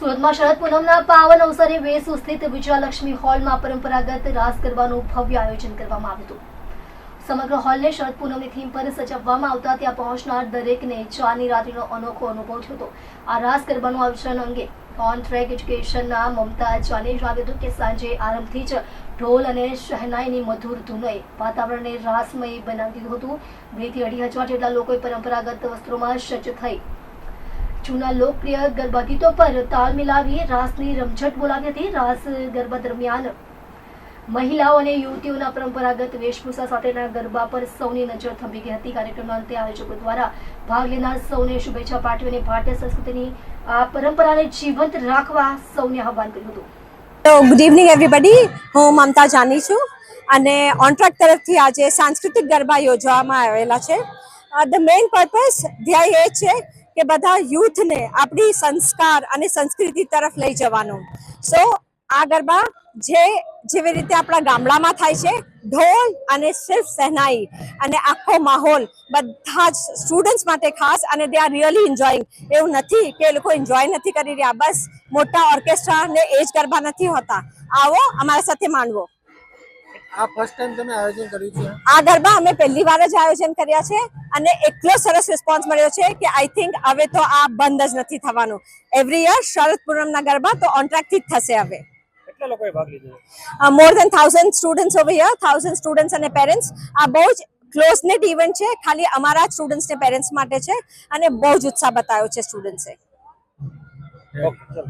સુરતમાં શરદ પૂનમના પાવન અવસરે વેસુ સ્થિત વિજયાલક્ષ્મી હોલમાં પરંપરાગત રાસ ગરબાનું ભવ્ય આયોજન કરવામાં આવ્યું હતું. સમગ્ર હોલને શરદ પૂનમની થીમ પર સજાવવામાં આવતા ત્યાં પહોંચનાર દરેકને ચાની રાત્રિનો અનોખો અનુભવ થયો હતો. આ રાસ ગરબાનું આયોજન અંગે ઓન ટ્રેક એજ્યુકેશનના મમતા ચાને જણાવ્યું હતું કે સાંજે આરંભથી જ ઢોલ અને શહેનાઈની મધુર ધૂનોએ વાતાવરણને રાસમય બનાવી દીધું હતું. બેથી અઢી હજાર જેટલા લોકોએ પરંપરાગત વસ્ત્રોમાં સજ્જ થઈ જૂના લોકપ્રિય ગરબા ગીતો પર તાલ મિલાવી રાસની રમઝટ બોલાવી હતી રાસ ગરબા દરમિયાન. મહિલાઓ અને યુવતીઓના પરંપરાગત વેશભૂષા સાથેના ગરબા પર સૌની નજર થંભી ગઈ હતી. કાર્યક્રમના અંતે આયોજકો દ્વારા ભાગ લેનાર સૌને શુભેચ્છા પાઠવી અને ભારતીય સંસ્કૃતિની આ પરંપરાને જીવંત રાખવા સૌને આહવાન કર્યું હતું. ગુડ ઇવનિંગ એવરીબડી હું મમતા જાની છું અને ઓનટ્રેક તરફથી આજે સાંસ્કૃતિક ગરબા યોજવામાં આવેલા છે. ધ મેઇન પર્પઝ ધ્યેય એ છે કે બધા યુથને આપણી સંસ્કાર અને સંસ્કૃતિ તરફ લઈ જવાનું. સો આ ગરબા જે, જેવી રીતે આપણા ગામડામાં થાય છે, ઢોલ અને સિર્ફ સહેનાઈ અને આખો માહોલ બધા જ સ્ટુડન્ટ્સ માટે ખાસ અને દે આર રિયલી એન્જોઈંગ એવું નથી કે એ લોકો એન્જોય નથી કરી રહ્યા. બસ મોટા ઓર્કેસ્ટ્રા ને એ જ ગરબા નથી હોતા. આવો, અમારા સાથે માણવો આ ફર્સ્ટ ટાઈમ તમે આયોજન કર્યું છે? આ ગરબા અમે પહેલી વાર જ આયોજન કર્યા છે અને એટલો સરસ રિસ્પોન્સ મળ્યો છે કે આઈ થિંક હવે તો આ બંધ જ નથી થવાનું. એવરી યર શરદ પૂનમના ગરબા તો ઓન જ થશે હવે. કેટલા લોકોએ ભાગ લીધો? More than thousand students over here thousand students અને પેરેન્ટ્સ આ બહુ જ ક્લોઝ નેટ ઇવેન્ટ છે. ખાલી અમારા જ સ્ટુડન્ટ્સ ને પેરેન્ટ્સ માટે છે અને બહુ જ ઉત્સાહ બતાવ્યો છે સ્ટુડન્ટ્સે ઓકે